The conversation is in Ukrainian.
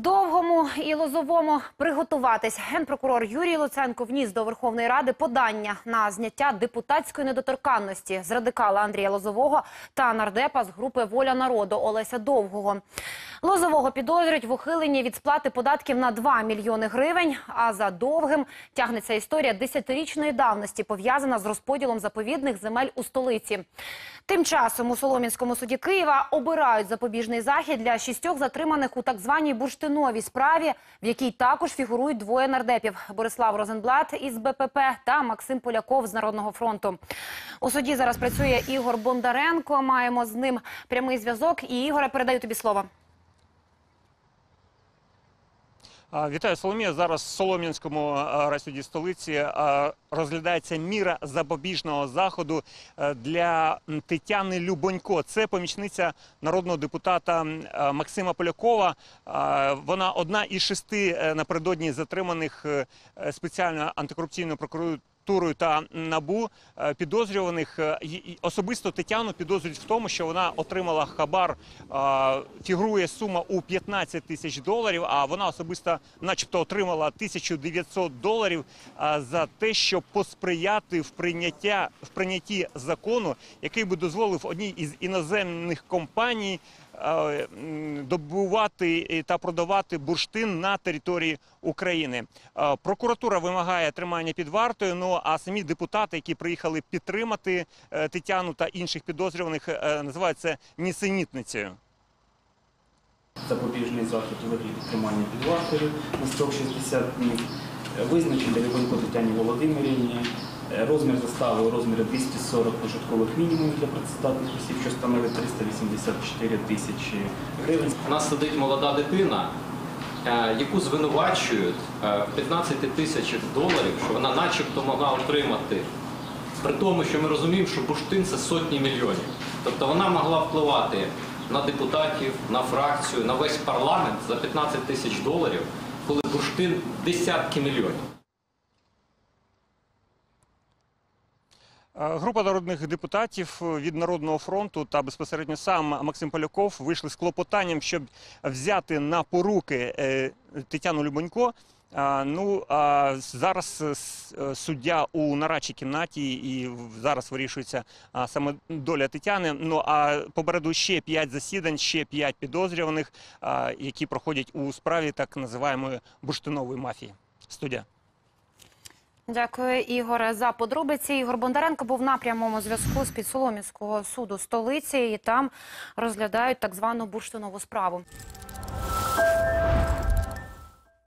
Довгому і лозовому приготуватись. Генпрокурор Юрій Луценко вніс до Верховної Ради подання на зняття депутатської недоторканності з радикала Андрія Лозового та нардепа з групи Воля народу Олеся Довгого. Лозового підозрюють в ухиленні від сплати податків на 2 мільйони гривень. А за довгим тягнеться історія десятирічної давності, пов'язана з розподілом заповідних земель у столиці. Тим часом у Солом'янському суді Києва обирають запобіжний захід для шістьох затриманих у так званій бурштиновій справі, в якій також фігурують двоє нардепів – Борислав Розенблат із БПП та Максим Поляков з Народного фронту. У суді зараз працює Ігор Бондаренко. Маємо з ним прямий зв'язок. І Ігоре, передаю тобі слово. А, Вітаю, Соломія. Зараз в Солом'янському райсуді столиці розглядається міра запобіжного заходу е, для Тетяни Любонько. Це помічниця народного депутата Максима Полякова. Вона одна із шести е, напередодні затриманих спеціально е, спеціальною антикорупційною прокуратурою та набу е, підозрюваних е, особисто Тетяну підозрюють в тому, що вона отримала хабар. е, Фігурує сума у 15 тисяч доларів. А вона особисто, начебто, отримала 1900 доларів е, за те, щоб посприяти в прийняття в прийнятті закону, який би дозволив одній із іноземних компаній е, добувати та продавати бурштин на території України. Е, Прокуратура вимагає тримання під вартою. Ну а самі депутати, які приїхали підтримати е, Тетяну та інших підозрюваних, е, називають це нісенітницею. запобіжний захід у вигляді тримання під вартою на строк 60 днів, Е, визначити Рибенко Тетяні Володимирівні, розмір застави у розмірі 240 прожиткових мінімумів для працездатних осіб, що становить 384 тисячі гривень. У нас сидить молода дитина, яку звинувачують е, в 15 тисячах доларів, що вона начебто могла отримати. При тому, що ми розуміємо, що бурштин це сотні мільйонів. Тобто вона могла впливати на депутатів, на фракцію, на весь парламент за 15 тисяч доларів, коли бурштин десятки мільйонів. Група народних депутатів від Народного фронту та безпосередньо сам Максим Поляков вийшли з клопотанням, щоб взяти на поруки е, Тетяну Любонько. Ну а зараз е, е, суддя у нарадчій кімнаті, і зараз вирішується саме доля Тетяни. Ну а попереду ще п'ять засідань, ще п'ять підозрюваних, які проходять у справі так називаємої бурштинової мафії. Студія. Дякую, Ігоре, за подробиці. Ігор Бондаренко був на прямому зв'язку з підсоломівського суду столиці, і там розглядають так звану бурштинову справу.